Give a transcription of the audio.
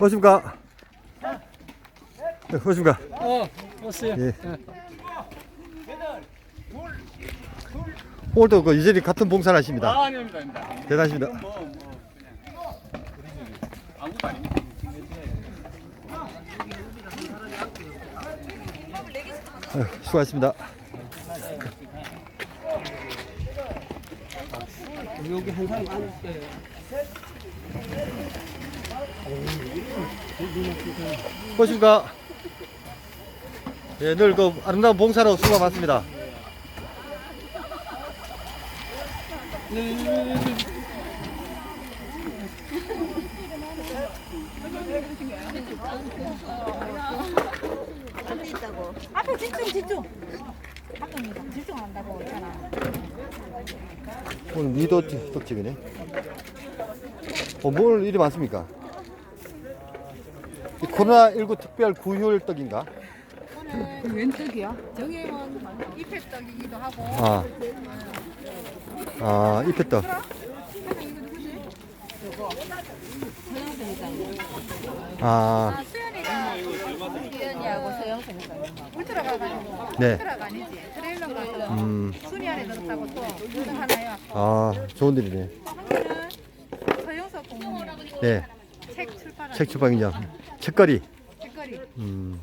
어십니까? 네, 어십니까? 어, 왔어요. 예. 오늘도 그 이전이 같은 봉사를 하십니다. 아, 아닙니다, 아닙니다. 대단하십니다. 뭐, 뭐, 그냥 우리 집이 아무도 아닙니다. 아유, 수고하셨습니다. 여기 한 사람 앉 어십니까? 예, 늘 그 아름다운 봉사로 수고 많습니다. 있다고? 앞에 집중 집중. 아닙니다. 집중 안 한다고 있잖아. 오늘 미도 떡집이네. 어, 뭘 일이 많습니까? 이 코로나19 특별 구휼 떡인가? 웬 떡이야? 저기는 이패떡이기도 하고. 아, 아, 이패떡. 아, 수연이가 수연이하고 서영선이가 울트라가 가지고 네. 울트라가 아니지. 트레일러 가서 음, 순위 안에 넣었다고 또 우승 하나요. 아, 좋은 일이네. 한번은 서영석 공무원 네, 책 출판한 책 출판기념. 책거리. 책거리. 음.